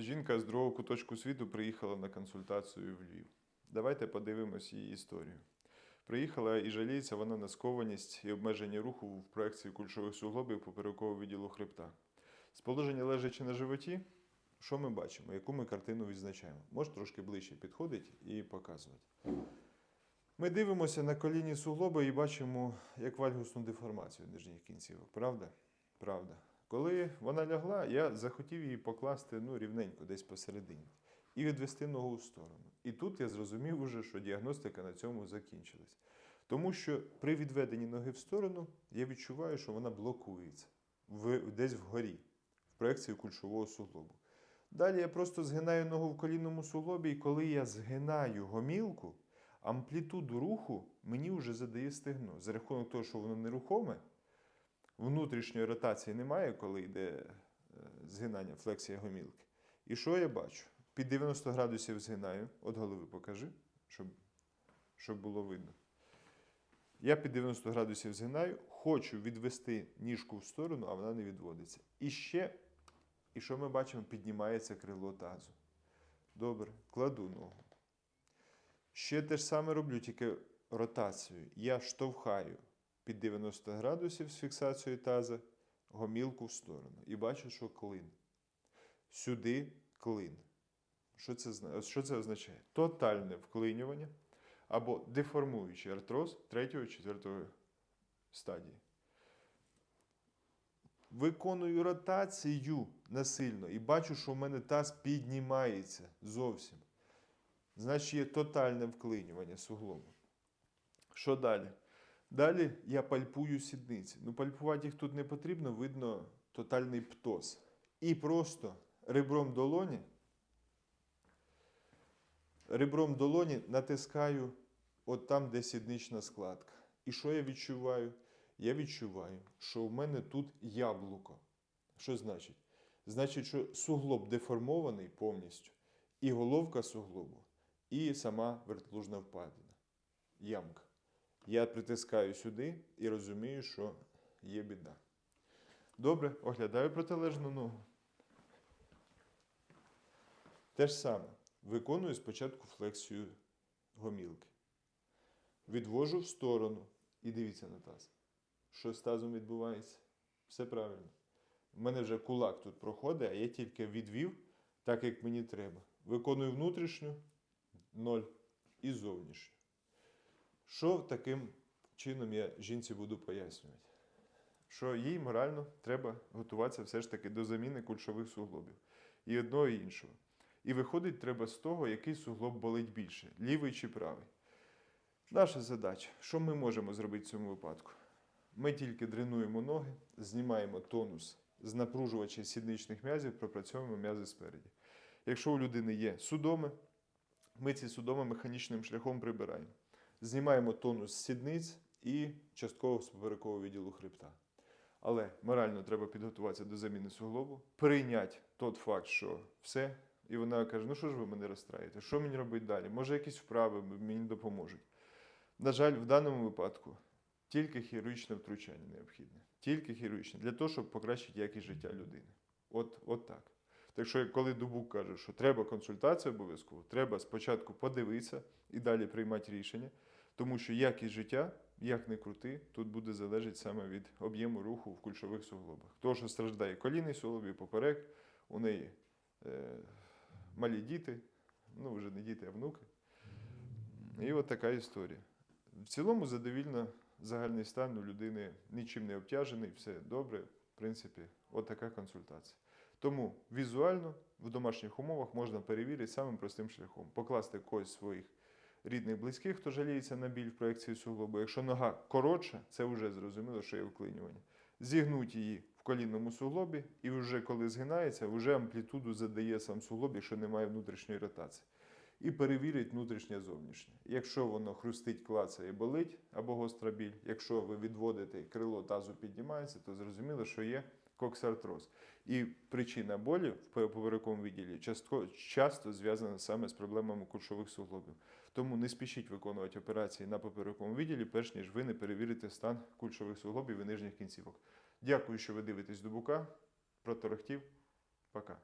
Жінка з другого куточку світу приїхала на консультацію в Львів. Давайте подивимось її історію. Приїхала і жаліється вона на скованість і обмеження руху в проекції кульшових суглобів поперекового відділу хребта. З положення лежачи на животі, що ми бачимо, яку ми картину відзначаємо? Може трошки ближче підходить і показувати. Ми дивимося на колінні суглоби і бачимо як вальгусну деформацію нижніх кінцівок. Правда? Правда. Коли вона лягла, я захотів її покласти ну, рівненько, десь посередині, і відвести ногу в сторону. І тут я зрозумів уже, що діагностика на цьому закінчилась. Тому що при відведенні ноги в сторону я відчуваю, що вона блокується в, десь вгорі, в проекції кульшового суглобу. Далі я просто згинаю ногу в колінному суглобі, і коли я згинаю гомілку, амплітуду руху мені вже задає стегно. За рахунок того, що воно нерухоме, внутрішньої ротації немає, коли йде е, згинання, флексія гомілки. І що я бачу? Під 90 градусів згинаю, от голови покажи, щоб, щоб було видно. Я під 90 градусів згинаю, хочу відвести ніжку в сторону, а вона не відводиться. І ще, і що ми бачимо, піднімається крило тазу. Добре, кладу ногу. Ще те ж саме роблю, тільки ротацію. Я штовхаю під 90 градусів з фіксацією таза гомілку в сторону. І бачу, що клин. Сюди клин. Що це, що це означає? Тотальне вклинювання або деформуючий артроз 3-4 стадії. Виконую ротацію насильно і бачу, що в мене таз піднімається зовсім. Значить, є тотальне вклинювання суглобу. Що далі? Далі я пальпую сідниці. Ну, пальпувати їх тут не потрібно, видно тотальний птоз. І просто ребром долоні, ребром долоні натискаю от там, де сіднична складка. І що я відчуваю? Я відчуваю, що в мене тут яблуко. Що значить? Значить, що суглоб деформований повністю, і головка суглобу, і сама вертлужна впадина. Ямка. Я притискаю сюди і розумію, що є біда. Добре, оглядаю протилежну ногу. Те ж саме. Виконую спочатку флексію гомілки. Відвожу в сторону і дивіться на таз. Що з тазом відбувається? Все правильно. У мене вже кулак тут проходить, а я тільки відвів так, як мені треба. Виконую внутрішню ноль і зовнішню. Що таким чином я жінці буду пояснювати? Що їй морально треба готуватися все ж таки до заміни кульшових суглобів. І одного, і іншого. І виходить треба з того, який суглоб болить більше, лівий чи правий. Наша задача, що ми можемо зробити в цьому випадку? Ми тільки дренуємо ноги, знімаємо тонус з напружувача сідничних м'язів, пропрацьовуємо м'язи спереді. Якщо у людини є судоми, ми ці судоми механічним шляхом прибираємо. Знімаємо тонус сідниць і частково з поперекового відділу хребта. Але морально треба підготуватися до заміни суглобу, прийняти той факт, що все. І вона каже: ну що ж ви мене розстраєте? Що мені робити далі? Може, якісь вправи мені допоможуть. На жаль, в даному випадку тільки хірургічне втручання необхідне. Тільки хірургічне, для того, щоб покращити якість життя людини. От, от так. Так що, коли Дубук каже, що треба консультація обов'язково, треба спочатку подивитися і далі приймати рішення, тому що якість життя, як не крути, тут буде залежати саме від об'єму руху в кульшових суглобах. Того, що страждає колінний суглоб і поперек, у неї е, малі діти, ну вже не діти, а внуки. І от така історія. В цілому задовільно загальний стан у людини нічим не обтяжений, все добре. В принципі, от така консультація. Тому візуально в домашніх умовах можна перевірити самим простим шляхом: покласти когось своїх рідних, близьких, хто жаліється на біль в проекції суглобу. Якщо нога коротша, це вже зрозуміло, що є вклинювання. Зігнуть її в колінному суглобі, і вже коли згинається, вже амплітуду задає сам суглоб, якщо немає внутрішньої ротації. І перевірить внутрішнє зовнішнє. Якщо воно хрустить, клацає, болить або гостра біль, якщо ви відводите крило тазу піднімається, то зрозуміло, що є коксартроз. І причина болі в поперековому відділі часто, часто зв'язана саме з проблемами кульшових суглобів. Тому не спішіть виконувати операції на поперековому відділі, перш ніж ви не перевірите стан кульшових суглобів і нижніх кінцівок. Дякую, що ви дивитесь до бука. Проторохтів. Пока.